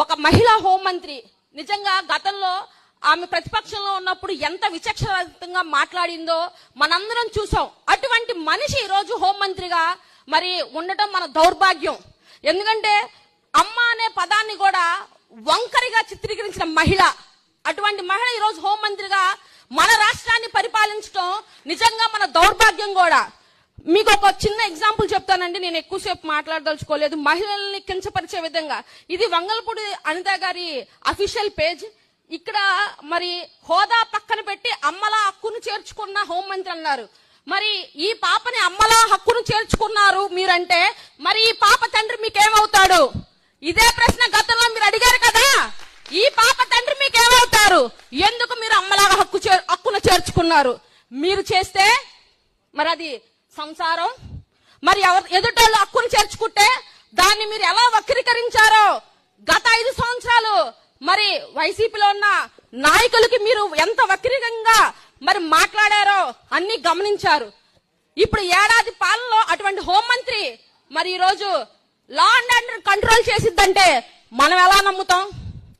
ఒక మహిళా హోంమంత్రి నిజంగా గతంలో ఆమె ప్రతిపక్షంలో ఉన్నప్పుడు ఎంత విచక్షణంగా మాట్లాడిందో మనందరం చూసాం అటువంటి మనిషి ఈరోజు హోంమంత్రిగా మరి ఉండటం మన దౌర్భాగ్యం. ఎందుకంటే అమ్మ అనే పదాన్ని కూడా వంకరిగా చిత్రీకరించిన మహిళ. అటువంటి మహిళ ఈ రోజు హోంమంత్రిగా మన రాష్ట్రాన్ని పరిపాలించడం నిజంగా మన దౌర్భాగ్యం కూడా. మీకు ఒక చిన్న ఎగ్జాంపుల్ చెప్తానండి. నేను ఎక్కువసేపు మాట్లాడదలుచుకోలేదు. మహిళల్ని కించపరిచే విధంగా. ఇది వంగలపూడి అనిత గారి అఫీషియల్ పేజ్ ఇక్కడ మరి హోదా పక్కన పెట్టి అమ్మలా హక్కును చేర్చుకున్న హోంమంత్రి అన్నారు. మరి ఈ పాపని అమ్మలా హక్కును చేర్చుకున్నారు మీరంటే మరి ఈ పాప తండ్రి మీకేమవుతాడు? ఇదే ప్రశ్న గతంలో మీరు అడిగారు కదా? ఈ పాప తండ్రి మీకేమవుతారు? ఎందుకు మీరు అమ్మలాగా హక్కు చే- హక్కును చేర్చుకున్నారు? మీరు చేస్తే మరి అది సంసారం. మరి ఎవరు ఎదుటోళ్ళు హక్కును చేర్చుకుంటే దాన్ని మీరు ఎలా వక్రీకరించారో గత ఐదు సంవత్సరాలు మరి వైసీపీలో ఉన్న నాయకులకి మీరు ఎంత వక్రీకంగా మరి మాట్లాడారో అన్ని గమనించారు. ఇప్పుడు ఏడాది పాలనలో అటువంటి హోంమంత్రి మరి ఈరోజు లా అండ్ ఆర్డర్ కంట్రోల్ చేసిద్దంటే మనం ఎలా నమ్ముతాం?